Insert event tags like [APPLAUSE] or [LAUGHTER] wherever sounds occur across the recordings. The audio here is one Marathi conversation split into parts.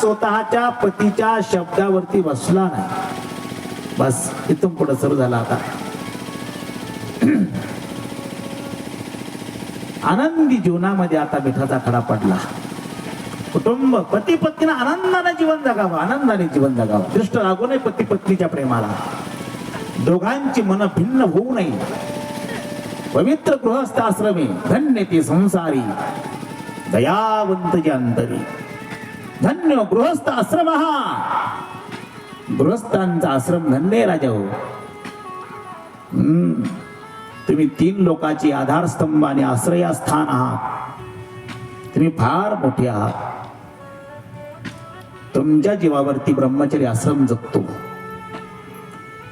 स्वतःच्या पतीच्या शब्दावरती बसला नाही. बस इथून पुढे सुरू झाला आता. [CLEARS THROAT] आनंदी जीवनामध्ये आता मिठाचा खडा पडला. कुटुंब पती पत्नीनं आनंदाने जीवन जगावं आनंदाने जीवन जगावं. दृष्ट लागू नये पती पत्नीच्या प्रेमाला. दोघांची मन भिन्न होऊ नये. पवित्र गृहस्थ आश्रमे धन्य ते संसारी. दयावंत जे अंतरी. धन्य गृहस्थ आश्रम. हा गृहस्थांचा आश्रम धन्य राजा हो. तुम्ही तीन लोकांची आधारस्तंभ आणि आश्रयस्थान आहात. तुम्ही फार मोठे आहात. तुमच्या जीवावरती ब्रह्मचर्य आश्रम जगतो.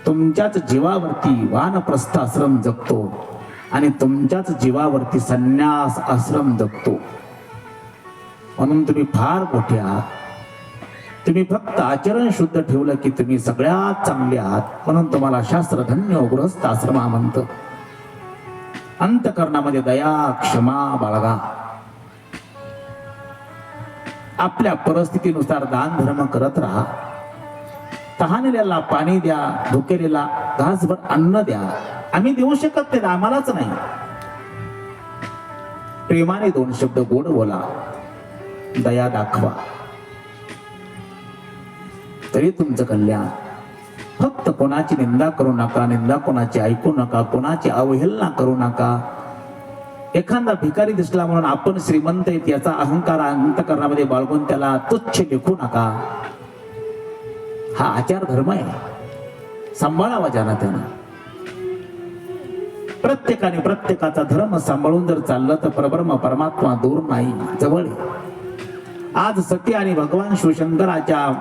तुमच्याच जीवावरती वानप्रस्थ आश्रम जगतो. आणि तुमच्याच जीवावरती संन्यास आश्रम जगतो. म्हणून तुम्ही फार मोठे आहात. तुम्ही फक्त आचरण शुद्ध ठेवलं की तुम्ही सगळ्यात चांगले आहात म्हणून तुम्हाला शास्त्र धन्य गृहस्थ आश्रम हा म्हणतं. अंतकरणामध्ये दया क्षमा बाळगा. आपल्या परिस्थितीनुसार दान धर्म करत राहा. तहानलेला पाणी द्या धुकेलेला घासभर अन्न द्या. आम्ही देऊ शकत नाही आम्हालाच नाही. प्रेमाने दोन शब्द गोड बोला. दया दाखवा. तरी तुमचं कल्याण. फक्त कोणाची निंदा करू नका निंदा कोणाची ऐकू नका कोणाची अवहेलना करू नका. एखादा भिकारी दिसला म्हणून आपण श्रीमंत आहेत याचा अहंकार अंतकरणामध्ये बाळगून त्याला तुच्छ लेखू नका. हा आचार धर्म आहे. सांभाळावा ज्याना त्यानं प्रत्येकाने प्रत्येकाचा धर्म सांभाळून जर चाललं तर परब्रह्म परमात्मा दूर नाही जवळ आहे. आज सती आणि भगवान शिवशंकराच्या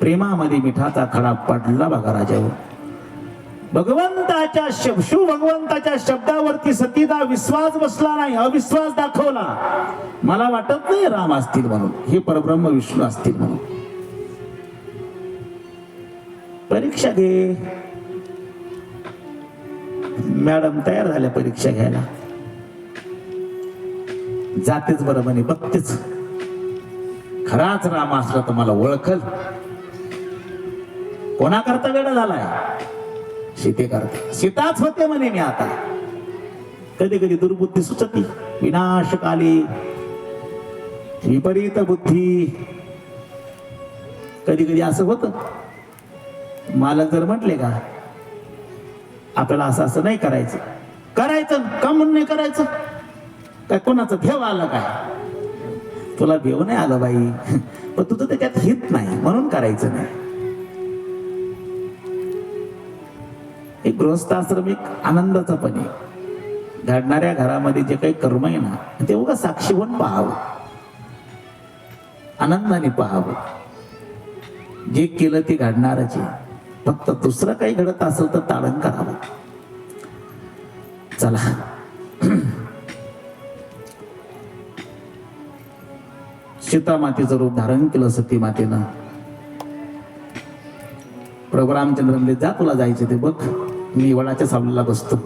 प्रेमामध्ये मिठाचा खडा पडला बघा राजावर हो. भगवंताच्या शिव भगवंताच्या शब्दावरती सतीचा विश्वास बसला नाही अविश्वास दाखवला. मला वाटत नाही राम असतील म्हणून. हे परब्रह्म विष्णू असतील म्हणून. परीक्षा घे. मॅडम तयार झाल्या परीक्षा घ्यायला. जातेच बरं म्हणे बघतेच. खराच राम असला तर मला ओळखल. कोणाकरता वेळ झालाय? सीते करता सीताच होते म्हणे मी आता. कधी कधी दुर्बुद्धी सुचती विनाशकाली. विपरीत बुद्धी. कधी कधी असं होत. मालक जर म्हटले का आपल्याला असं असं नाही करायचं. करायचं का म्हणून नाही करायचं. काय कोणाचं ठेव आलं काय? तुला भेव नाही आलं बाई. पण तुझं त्याच्यात हित नाही म्हणून करायचं नाही. एक गृहस्थाश्रम एक आनंदाचा पण आहे. घडणाऱ्या घरामध्ये जे काही कर्म आहे ना ते उगा साक्षी पाहावं. आनंदाने पाहावं. जे केलं ते घडणारच फक्त दुसरं काही घडत असेल तर ताडण करावं. चला. सीता मातेचं रूप धारण केलं सती मातेनं प्रभू रामचंद्र म्हणले जा तुला जायचे ते बघ. मी वडाच्या सावलीला बसतो.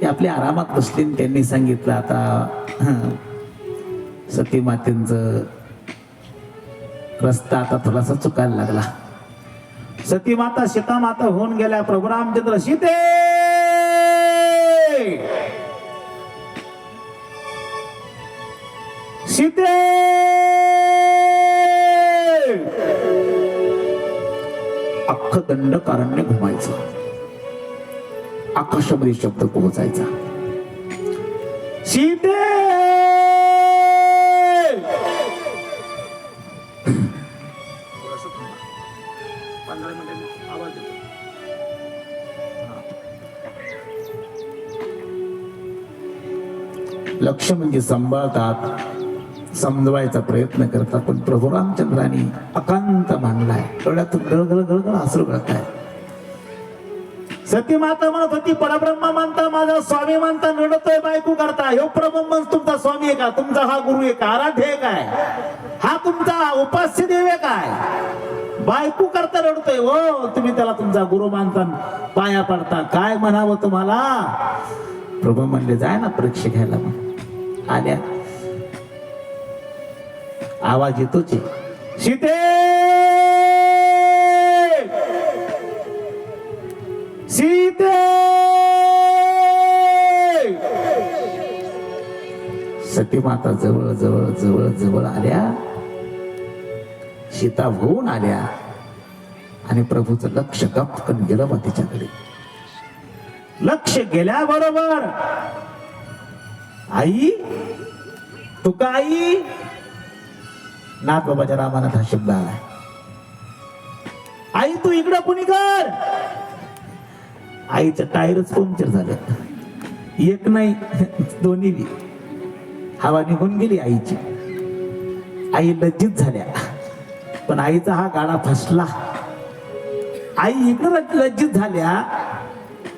ते आपल्या आरामात बसले त्यांनी सांगितलं आता सती मातेंचं रस्ता आता थोडासा चुकायला लागला. सती माता सीता माता होऊन गेल्या प्रभू रामचंद्र सीते सीते दंडकारण्य घुमायचं. आकाशामध्ये शब्द पोहोचायचा. सीते! लक्ष म्हणजे सांभाळतात. समजवायचा प्रयत्न करतात. पण प्रभू रामचंद्रांनी अकांत मानलाय डोळ्यातून गळगळ गळगळ आसरू गळत आहे सती माता म्हणत होती परब्रह्म मानता माझा स्वामी मानता रडतोय बायको करता. ह्यो प्रभू तुमचा स्वामी आहे का? तुमचा हा गुरु आहे का? आराध्य आहे काय? हा तुमचा उपास्य देव आहे काय? बायको करता रडतोय. हो तुम्ही त्याला तुमचा गुरु मानता पाया पडता. काय म्हणावं तुम्हाला? प्रभू म्हणले जाय ना परीक्षा घ्यायला आल्या. आवाज येतोच आहे. सीते! सीते! सती माता जवळ जवळ जवळ जवळ आल्या. सीता होऊन आल्या. आणि प्रभूचं लक्ष गपकन गेलं बा तिच्याकडे. लक्ष गेल्याबरोबर आई तू का आई नाथ बाबाच्या रामानाथ हा शब्द आला आई तू इकडं कुणी कर? आईचं टायरच पंक्चर झालं. एक नाही दोन्ही बी. हवा निघून गेली आईची. आई लज्जित झाल्या. पण आईचा हा गाडा फसला. आई इकडं लज्जित झाल्या.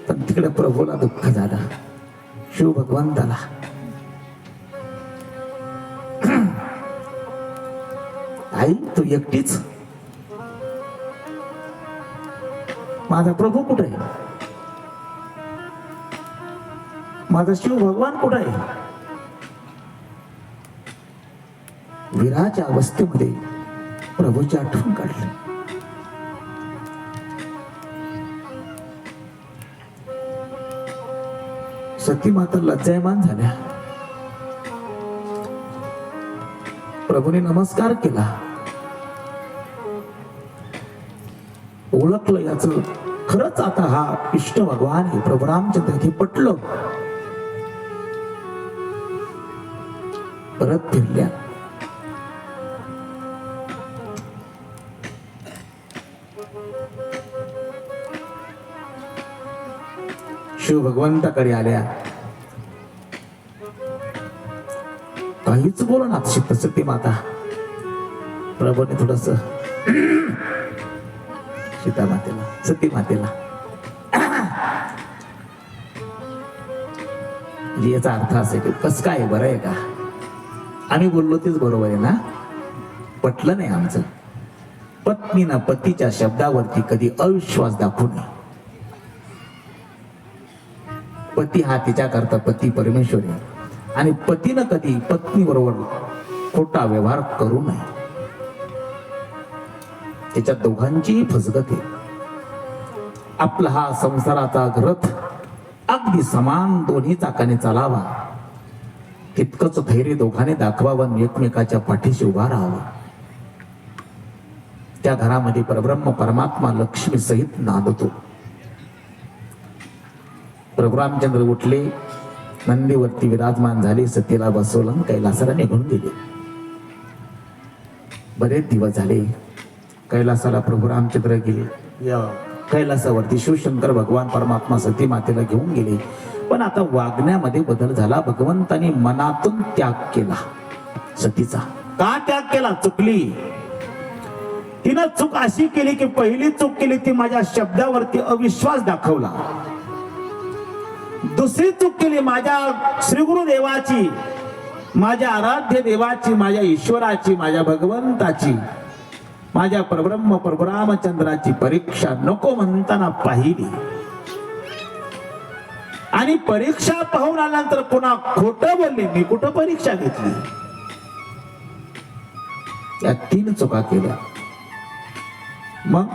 पण तिकडे प्रभूला दुःख झालं. शिव भगवंताला आई तू एकटीच. माझा प्रभू कुठे आहे? माझा शिव भगवान कुठे आहे? विराच्या अवस्थेमध्ये प्रभूची आठवण काढली. सती माता लज्जायमान झाल्या. प्रभूने नमस्कार केला. ओळखलं याच. खरंच आता हा इष्ट भगवान हे प्रभू रामचंद्र हे पटलं. परत फिरल्या. शिव भगवंताकडे आल्या. काहीच बोलणार शित सती माता. प्रभूने थोडस सीता मातेला सती मातेला. याचा अर्थ असे की कस काय बरं आहे का? आम्ही बोललो तेच बरोबर आहे ना? पटलं नाही आमचं. पत्नीनं पतीच्या शब्दावरती कधी अविश्वास दाखवू नये. पती हा तिच्याकरता पती परमेश्वर आहे. आणि पतीनं कधी पत्नी बरोबर खोटा व्यवहार करू नये. त्याच्या दोघांचीही फसगत. आहे आपला हा संसाराचा रथ अगदी समान दोन्ही चाकाने चालावा. तितकंच धैर्य दोघांनी दाखवावं आणि एकमेकाच्या पाठीशी उभा राहावा. त्या घरामध्ये परब्रह्म परमात्मा लक्ष्मी सहित नांदतो. प्रभुरामचंद्र उठले नंदीवरती विराजमान झाले सतीला बसवलं कैलासाला निघून गेले. बरेच दिवस झाले. कैलासाला प्रभू रामचंद्र गेले. या कैलासावरती शिवशंकर भगवान परमात्मा सती मातेला घेऊन गेले. पण आता वागण्यामध्ये बदल झाला. भगवंतानी मनातून त्याग केला. सतीचा. का त्याग केला? चुकली. तिनं चूक अशी केली की पहिली चूक केली ती माझ्या शब्दावरती अविश्वास दाखवला. दुसरी चूक केली माझ्या श्रीगुरुदेवाची माझ्या आराध्य देवाची माझ्या ईश्वराची माझ्या भगवंताची. माझ्या परब्रह्म परब्रामचंद्राची परीक्षा नको म्हणताना पाहिली. आणि परीक्षा पाहून आल्यानंतर पुन्हा खोट बोलले. मी कुठं परीक्षा घेतली? त्या तीन चुका केल्या. मग?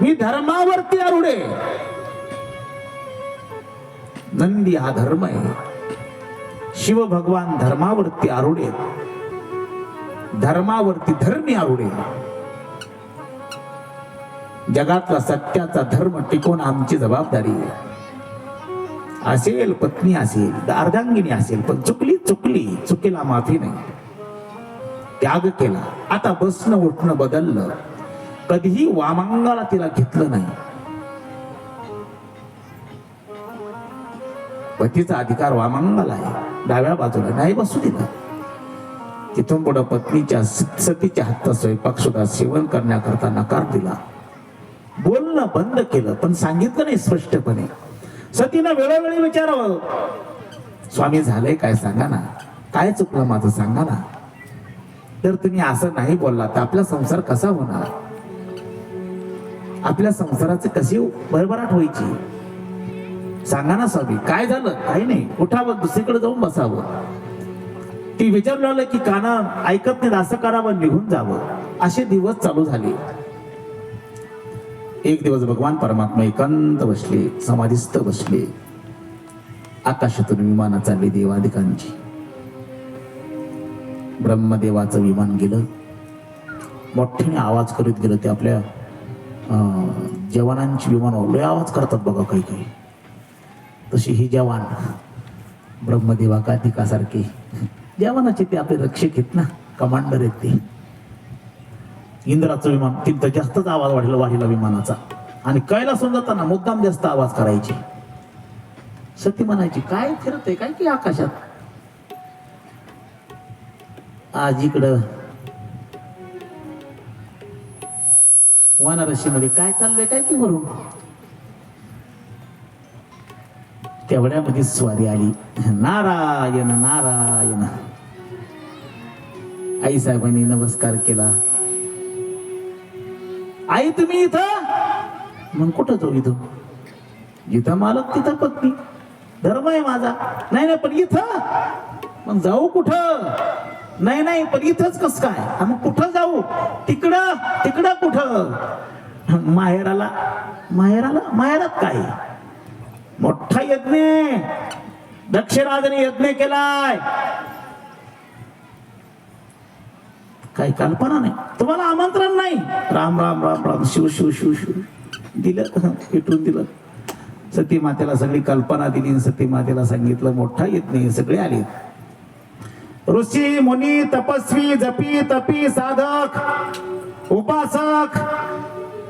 मी धर्मावरती आरुडे नंदी हा धर्म आहे. शिव भगवान धर्मावरती आरुडे धर्मावरती धर्मी आरुडे जगातला सत्याचा धर्म टिकवून आमची जबाबदारी आहे. असेल पत्नी असेल अर्धांगिनी असेल पण चुकली चुकली चुकीला माफी नाही. त्याग केला. आता बसणं उठणं बदललं. कधीही वामांगाला तिला घेतलं नाही. पतीचा अधिकार वामांगाला आहे. डाव्या बाजूला नाही बसू दिला. इथून पुढे पत्नीच्या सतीच्या हातचा स्वयंपाक सुद्धा सेवन करण्याकरता नकार दिला. बोलणं बंद केलं पण सांगितलं नाही स्पष्टपणे. सतीनं वेळोवेळी विचारावं स्वामी झालंय काय? सांगा ना. काय चुकलं माझं? सांगा ना. तर तुम्ही असं नाही बोलला तर आपला संसार कसा होणार? आपल्या संसाराचे कशी भरभराट व्हायची? सांगा ना स्वामी. काय झालं? काही नाही. उठावं दुसरीकडे जाऊन बसावं. ती विचारू लागलं की काना ऐकत नाही असं करावं निघून जावं. असे दिवस चालू झाले. एक दिवस भगवान परमात्मा एकांत बसले समाधिस्थ बसले. आकाशातून विमानं चालली देवादिकांची ब्रह्मदेवाचं विमान गेलं. मोठ्याने आवाज करीत गेलं ते आपल्या जवानांची विमान लय आवाज करतात बघा काही काही. तशी ही जवान ब्रह्मदेवा कार्तिकासारखे देवानाचे ते आपले रक्षक आहेत ना कमांडर आहेत ते. इंद्राचं विमान तिथं जास्तच आवाज वाढला वाढला विमानाचा. आणि कैलासून जाताना मुद्दाम जास्त आवाज करायचे. सती म्हणायची काय फिरतंय? काय की आकाशात? आज इकडं वानारशी मध्ये काय चाललंय काय की वरून तेवढ्यामध्ये स्वारी आली. नारायण नारायण. आई साहेबांनी नमस्कार केला. आई तुम्ही इथं? मग कुठं जाऊ इथं? जिथं मालक तिथं पत्नी. धर्म आहे माझा. नाही नाही पण इथं? मग जाऊ कुठं? नाही नाही पण इथंच कस काय? मग कुठं जाऊ? तिकडं? तिकडं कुठं? माहेराला. माहेराला? माहेरात काय? मोठा यज्ञ दक्षराजाने यज्ञ केलाय. काही कल्पना नाही. तुम्हाला आमंत्रण नाही. राम राम राम राम शिव शिव शिव शिव. दिलं पेटून दिलं. सती मातेला सगळी कल्पना दिली सती मातेला सांगितलं मोठा येत नाही सगळे आले. ऋषी मुनी तपस्वी जपी तपी साधक उपासक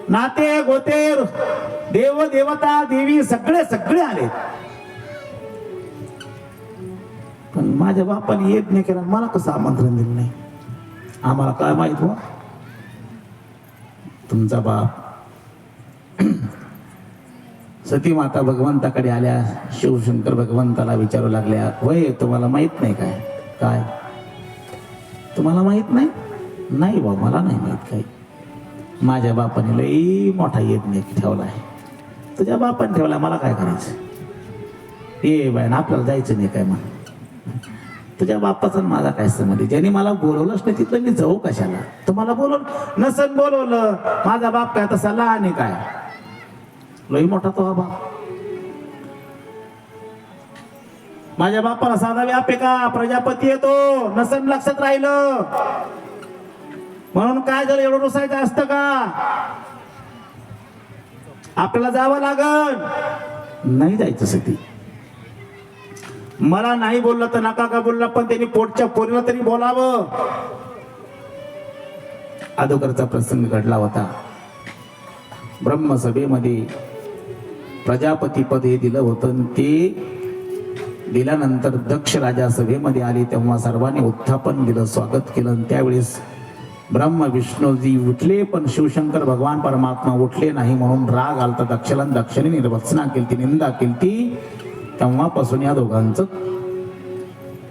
नाते गोतेर देव देवता देवी सगळे सगळे आले. पण माझ्या बापाने येत नाही केलं मला कसं आमंत्रण दिलं नाही? आम्हाला काय माहीत हो? तुमचा बाप. सती माता भगवंताकडे आल्या शिवशंकर भगवंताला विचारू लागल्या वय तुम्हाला माहीत नाही काय? काय? तुम्हाला माहीत नाही? नाही बा मला नाही माहीत काही. माझ्या बापाने लई मोठा यज्ञ ठेवला आहे. तुझ्या बापाने ठेवला? मला काय करायचं? ये बाय आपल्याला जायचं नाही काय मग? तुझ्या बापाचा माझा काय संबंध? ज्याने ज्यांनी मला बोलवलंच नाही तिथलं मी जाऊ कशाला? तुम्हाला बोलवलं नसन बोलवलं. माझा बाप काय तसा लहान आहे काय? लई मोठा तो हा बाप. माझ्या बापाला साधा व्याप आहे का? प्रजापती येतो नसन लक्षात राहिलं. म्हणून काय झालं एवढं रुसायचं असतं का? आपल्याला जावं लागल नाही जायचं सती. मला नाही बोललं तर नका का बोलला पण त्यांनी पोटच्या पोरीला तरी बोलावं. अगोदरचा प्रसंग घडला होता. ब्रह्मसभेमध्ये प्रजापती पद हे दिलं होतं आणि ते दिल्यानंतर दक्ष राजा सभेमध्ये आले तेव्हा सर्वांनी उत्थापन दिलं स्वागत केलं. आणि त्यावेळेस ब्रह्म विष्णूजी उठले पण शिवशंकर भगवान परमात्मा उठले नाही म्हणून राग आलता. दक्षला दक्षिणी दक्षिणे निर्वचना केली निंदा केली तेव्हापासून या दोघांचं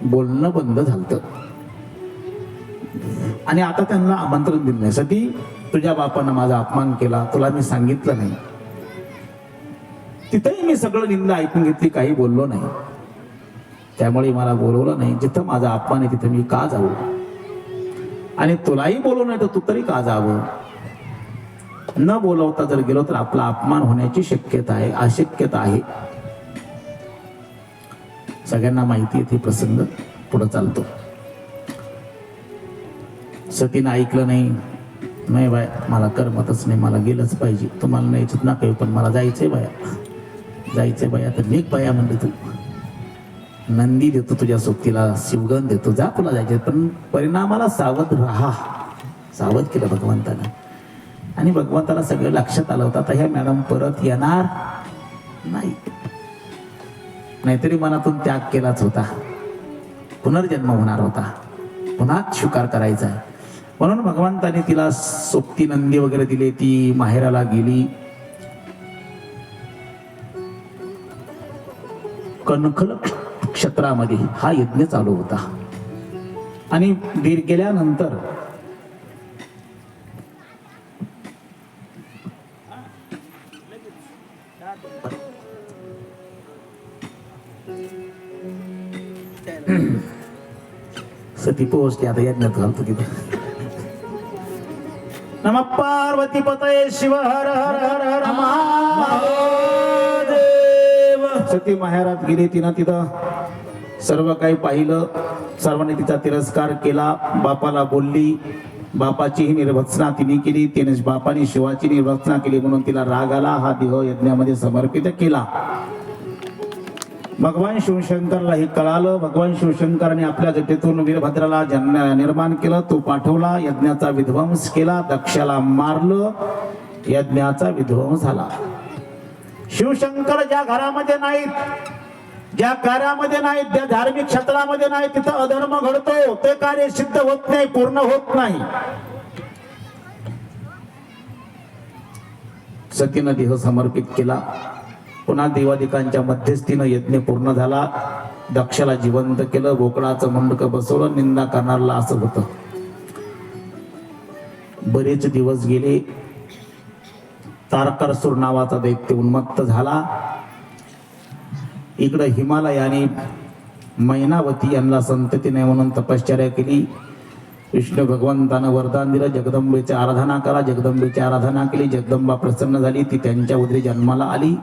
बोलणं बंद झालं आणि आता त्यांना आमंत्रण दिलं नाही सती तुझ्या बापानं माझा अपमान केला तुला मी सांगितलं नाही. तिथेही मी सगळं निंदा ऐकून घेतली काही बोललो नाही. त्यामुळे मला बोलवलं नाही जिथं माझा अपमान आहे तिथं मी का जाऊ? आणि तुलाही बोलवू नाही तर तू तरी का जावं? न बोलवता जर गेलो तर आपला अपमान होण्याची शक्यता आहे अशक्यता आहे. सगळ्यांना माहिती आहे ते प्रसंग पुढे चालतो. सतीनं ऐकलं नाही. नाही बाय मला करमतच नाही मला गेलंच पाहिजे. तुम्हाला नाही याच्यात ना काही पण मला जायचंय बाया. जायचंय बाया तर निघ बाया म्हणले तू. नंदी देतो तुझ्या सोबतीला शिवगण देतो. जा तुला जायचे पण परिणामाला सावध राहा. सावध केलं भगवंतानं. आणि भगवंताला सगळं लक्षात आलं होतं आता ह्या मॅडम परत येणार नाही नाहीतरी मनातून त्याग केलाच होता. पुनर्जन्म होणार होता. पुन्हा स्वीकार करायचा. म्हणून भगवंताने तिला सोबती नंदी वगैरे दिली ती माहेराला गेली. कणखल क्षेत्रामध्ये हा यज्ञ चालू होता. आणि दीर गेल्यानंतर ती पोहोचली आता यज्ञात घालतो तिथे नम पार्वती पतये शिव हर हर हर हर महादेव. सती माहेरात गेली तिनं तिथं. सर्व काही पाहिलं. सर्वांनी तिचा तिरस्कार केला. बापाला बोलली. बापाचीही निर्वत्सना तिने केली. तिने बापाने शिवाची निर्वचना केली म्हणून तिला राग आला. हा देह यज्ञामध्ये समर्पित केला. भगवान शिवशंकरला हे कळालं. भगवान शिवशंकराने आपल्या जटेतून वीरभद्राला जन्म निर्माण केलं. तो पाठवला. यज्ञाचा विध्वंस केला. दक्षाला मारलं. यज्ञाचा विध्वंस झाला. शिवशंकर ज्या घरामध्ये नाहीत ज्या कार्यामध्ये नाहीत ज्या धार्मिक क्षेत्रामध्ये नाही तिथं अधर्म घडतो. ते कार्य सिद्ध होत नाही पूर्ण होत नाही. सतीनं देह समर्पित केला. पुन्हा देवादिकांच्या मध्यस्थीनं यज्ञ पूर्ण झाला. दक्षला जिवंत केलं गोकळाचं मंडक बसवलं निंदा करणारला असं होतं. बरेच दिवस गेले. तारकरसूर नावाचा दैत्य उन्मत्त झाला. इकडं हिमालयाने मैनावती यांना संतती नाही म्हणून तपश्चर्या केली. विष्णू भगवंतानं वरदान दिलं जगदंबेची आराधना करा जगदंबेची आराधना केली जगदंबा प्रसन्न झाली ती त्यांच्या उदरी जन्माला आली.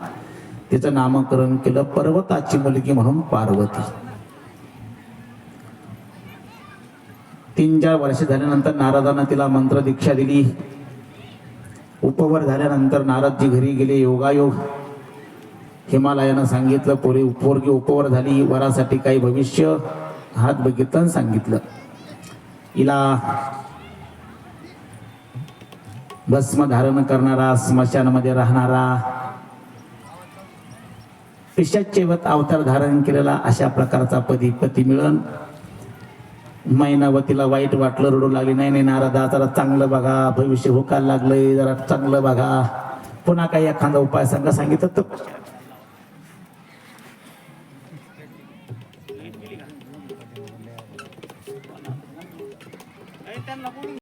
तिचं नामकरण केलं पर्वताची मुलगी म्हणून पार्वती. तीन चार वर्ष झाल्यानंतर नारदानं तिला मंत्र दीक्षा दिली. उपवर झाल्यानंतर नारदजी घरी गेले योगायोग. हिमालयानं सांगितलं पोरी पोरगी उपवर झाली वरासाठी काही भविष्य हात बघितलं सांगितलं. हिला भस्म धारण करणारा स्मशानामध्ये राहणारा पिशाचेवत अवतार धारण केलेला अशा प्रकारचा पदी पती मिळन. मैनावतीला वाईट वाटलं रडू लागली. नाही नाही नारदा जरा चांगलं बघा. भविष्य हुकायला लागलंय जरा चांगलं बघा. पुन्हा काही एखादा उपाय सांगा सांगितलं तर.